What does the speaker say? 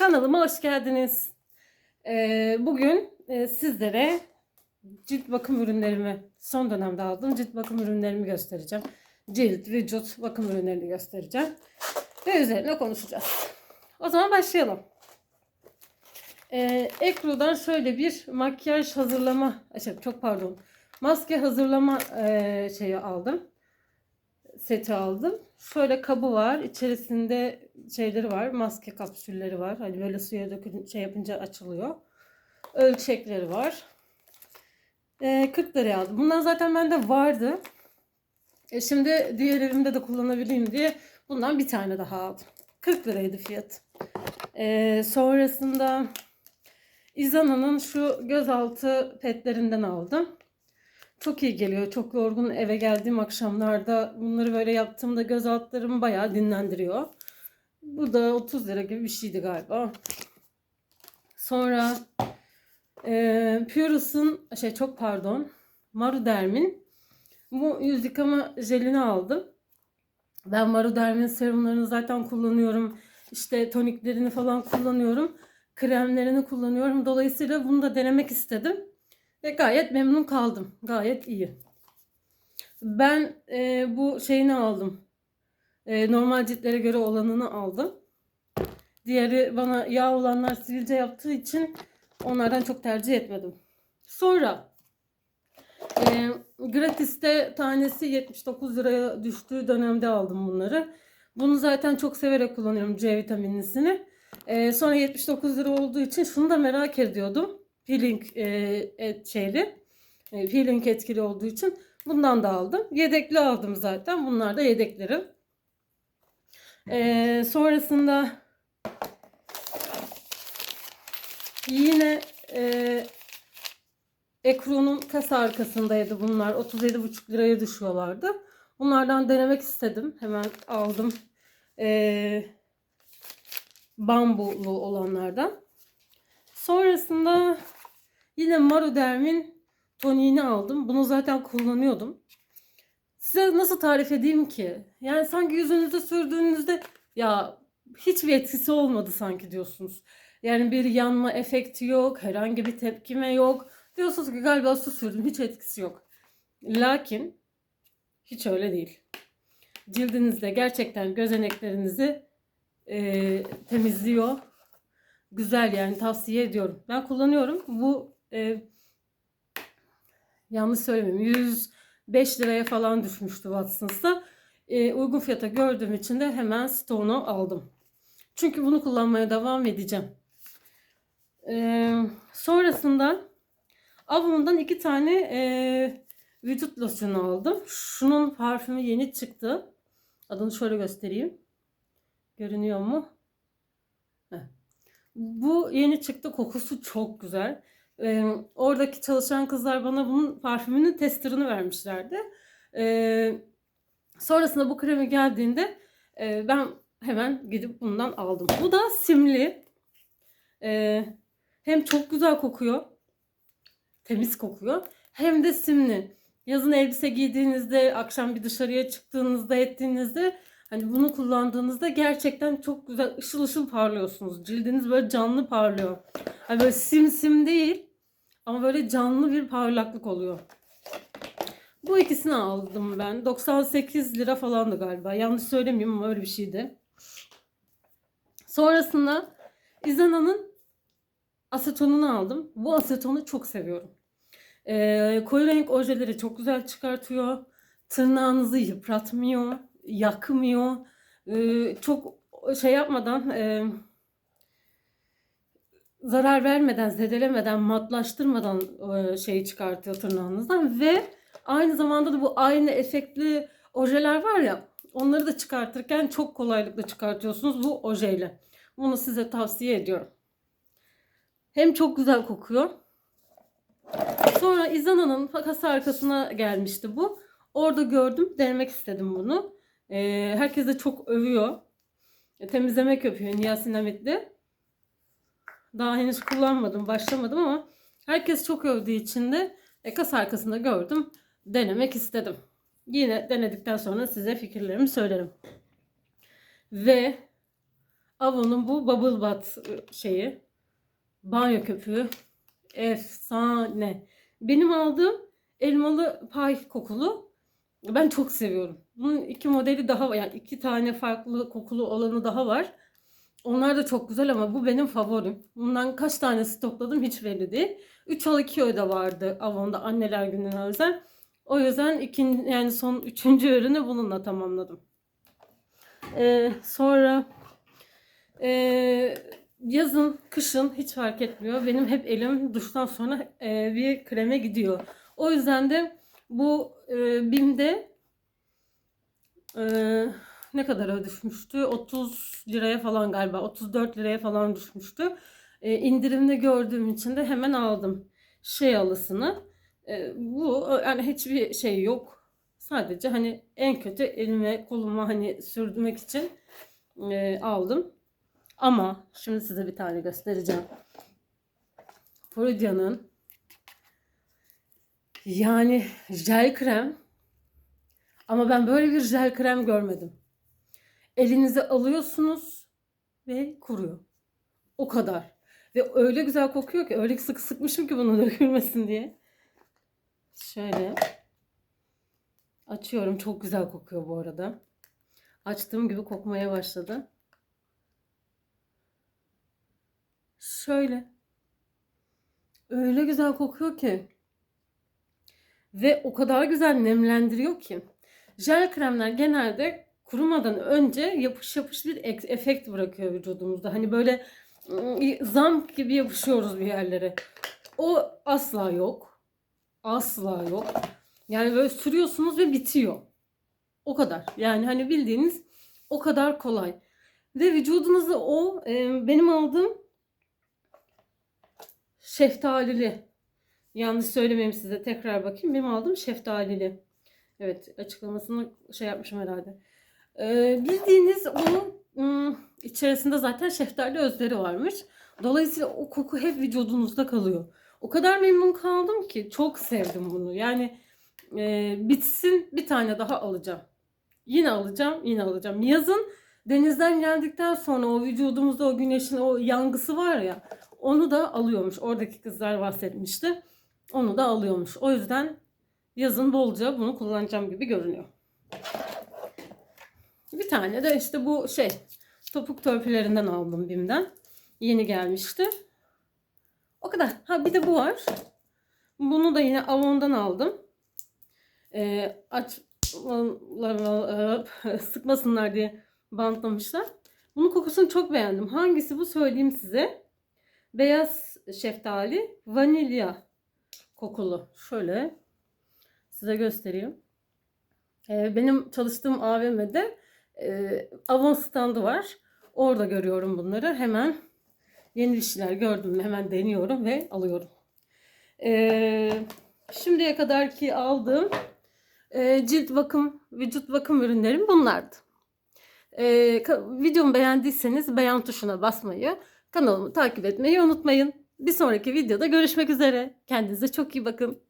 Kanalıma hoş geldiniz. Ee, bugün e, sizlere cilt bakım ürünlerimi, son dönemde aldığım cilt bakım ürünlerimi göstereceğim. Cilt, vücut bakım ürünlerini göstereceğim. Ve üzerine konuşacağız. O zaman başlayalım. Ee, Ekru'dan şöyle bir makyaj hazırlama, şey, çok pardon, maske hazırlama e, şeyi aldım seti aldım. Şöyle kabı var. İçerisinde şeyleri var. Maske kapsülleri var. Hani böyle suya dökün şey yapınca açılıyor. Ölçekleri var. Ee, 40 liraya aldım. Bundan zaten bende vardı. E şimdi diğer evimde de kullanabileyim diye bundan bir tane daha aldım. 40 liraydı fiyat. Ee, sonrasında Izana'nın şu gözaltı petlerinden aldım. Çok iyi geliyor. Çok yorgun eve geldiğim akşamlarda bunları böyle yaptığımda göz altlarımı bayağı dinlendiriyor. Bu da 30 lira gibi bir şeydi galiba. Sonra e, Purus'un şey çok pardon Maruderm'in bu yüz yıkama jelini aldım. Ben Maruderm'in serumlarını zaten kullanıyorum. İşte toniklerini falan kullanıyorum. Kremlerini kullanıyorum. Dolayısıyla bunu da denemek istedim. Ve gayet memnun kaldım. Gayet iyi. Ben e, bu şeyini aldım. E, normal ciltlere göre olanını aldım. Diğeri bana yağ olanlar sivilce yaptığı için onlardan çok tercih etmedim. Sonra e, gratis'te tanesi 79 liraya düştüğü dönemde aldım bunları. Bunu zaten çok severek kullanıyorum C vitaminlisini. E, sonra 79 lira olduğu için şunu da merak ediyordum peeling e, et şeyli. E, peeling etkili olduğu için bundan da aldım. Yedekli aldım zaten. Bunlar da yedeklerim. E, sonrasında yine e, Ekru'nun kasa arkasındaydı bunlar. 37,5 liraya düşüyorlardı. Bunlardan denemek istedim. Hemen aldım. E, bambulu olanlardan. Sonrasında yine Maruderm'in toniğini aldım. Bunu zaten kullanıyordum. Size nasıl tarif edeyim ki? Yani sanki yüzünüzde sürdüğünüzde ya hiçbir etkisi olmadı sanki diyorsunuz. Yani bir yanma efekti yok, herhangi bir tepkime yok. Diyorsunuz ki galiba su sürdüm, hiç etkisi yok. Lakin hiç öyle değil. Cildinizde gerçekten gözeneklerinizi e, temizliyor Güzel yani tavsiye ediyorum. Ben kullanıyorum. Bu e, yanlış söylemeyeyim. 105 liraya falan düşmüştü Watson's'ta. E, uygun fiyata gördüğüm için de hemen Stone'u aldım. Çünkü bunu kullanmaya devam edeceğim. E, sonrasında Avon'dan iki tane e, vücut losyonu aldım. Şunun parfümü yeni çıktı. Adını şöyle göstereyim. Görünüyor mu? Bu yeni çıktı. Kokusu çok güzel. Ee, oradaki çalışan kızlar bana bunun parfümünün testerını vermişlerdi. Ee, sonrasında bu kremi geldiğinde e, ben hemen gidip bundan aldım. Bu da simli. Ee, hem çok güzel kokuyor. Temiz kokuyor. Hem de simli. Yazın elbise giydiğinizde, akşam bir dışarıya çıktığınızda ettiğinizde Hani bunu kullandığınızda gerçekten çok güzel ışıl ışıl parlıyorsunuz. Cildiniz böyle canlı parlıyor. Hani böyle sim sim değil ama böyle canlı bir parlaklık oluyor. Bu ikisini aldım ben. 98 lira falandı galiba. Yanlış söylemiyorum ama öyle bir şeydi. Sonrasında Izana'nın asetonunu aldım. Bu asetonu çok seviyorum. Ee, koyu renk ojeleri çok güzel çıkartıyor. Tırnağınızı yıpratmıyor yakmıyor. Ee, çok şey yapmadan e, zarar vermeden, zedelemeden, matlaştırmadan e, şeyi çıkartıyor tırnağınızdan ve aynı zamanda da bu aynı efektli ojeler var ya onları da çıkartırken çok kolaylıkla çıkartıyorsunuz bu ojeyle. Bunu size tavsiye ediyorum. Hem çok güzel kokuyor. Sonra Izana'nın kasa arkasına gelmişti bu. Orada gördüm. Denemek istedim bunu. E, herkes de çok övüyor. E, temizlemek yapıyor niasinamidli. Daha henüz kullanmadım, başlamadım ama herkes çok övdüğü için de e, kas arkasında gördüm. Denemek istedim. Yine denedikten sonra size fikirlerimi söylerim. Ve Avon'un bu Bubble Bath şeyi. Banyo köpüğü. Efsane. Benim aldığım elmalı pay kokulu. Ben çok seviyorum. Bunun iki modeli daha var. Yani iki tane farklı kokulu olanı daha var. Onlar da çok güzel ama bu benim favorim. Bundan kaç tane stokladım hiç belli değil. 3 al 2 öde vardı Avon'da anneler gününe özel. O yüzden ikinci, yani son üçüncü ürünü bununla tamamladım. Ee, sonra ee, yazın, kışın hiç fark etmiyor. Benim hep elim duştan sonra ee, bir kreme gidiyor. O yüzden de bu ee, BİM'de ee, ne kadar düşmüştü? 30 liraya falan galiba. 34 liraya falan düşmüştü. Ee, indirimde gördüğüm için de hemen aldım şey alısını. Ee, bu yani hiçbir şey yok. Sadece hani en kötü elime koluma hani sürdürmek için e, aldım. Ama şimdi size bir tane göstereceğim. Floridia'nın yani jel krem ama ben böyle bir jel krem görmedim. Elinize alıyorsunuz ve kuruyor. O kadar. Ve öyle güzel kokuyor ki öyle sık sıkmışım ki bunu dökülmesin diye. Şöyle açıyorum. Çok güzel kokuyor bu arada. Açtığım gibi kokmaya başladı. Şöyle. Öyle güzel kokuyor ki. Ve o kadar güzel nemlendiriyor ki. Jel kremler genelde kurumadan önce yapış yapış bir ek- efekt bırakıyor vücudumuzda. Hani böyle ıı, zamk gibi yapışıyoruz bir yerlere. O asla yok. Asla yok. Yani böyle sürüyorsunuz ve bitiyor. O kadar. Yani hani bildiğiniz o kadar kolay. Ve vücudunuzu o e, benim aldığım şeftalili. Yanlış söylemeyeyim size. Tekrar bakayım. Benim aldığım şeftalili. Evet açıklamasını şey yapmışım herhalde. Ee, bildiğiniz onun ım, içerisinde zaten şeftali özleri varmış. Dolayısıyla o koku hep vücudunuzda kalıyor. O kadar memnun kaldım ki çok sevdim bunu. Yani e, bitsin bir tane daha alacağım. Yine alacağım, yine alacağım. Yazın denizden geldikten sonra o vücudumuzda o güneşin o yangısı var ya onu da alıyormuş. Oradaki kızlar bahsetmişti. Onu da alıyormuş. O yüzden yazın bolca bunu kullanacağım gibi görünüyor. Bir tane de işte bu şey topuk törpülerinden aldım BİM'den. Yeni gelmişti. O kadar. Ha bir de bu var. Bunu da yine Avon'dan aldım. Ee, aç sıkmasınlar diye bantlamışlar. Bunun kokusunu çok beğendim. Hangisi bu söyleyeyim size. Beyaz şeftali, vanilya kokulu. Şöyle size göstereyim. Ee, benim çalıştığım AVM'de e, Avon standı var. Orada görüyorum bunları. Hemen yeni bir şeyler gördüm hemen deniyorum ve alıyorum. Ee, şimdiye kadar ki aldığım e, cilt bakım, vücut bakım ürünlerim bunlardı. Ee, videomu beğendiyseniz beğen tuşuna basmayı, kanalımı takip etmeyi unutmayın. Bir sonraki videoda görüşmek üzere. Kendinize çok iyi bakın.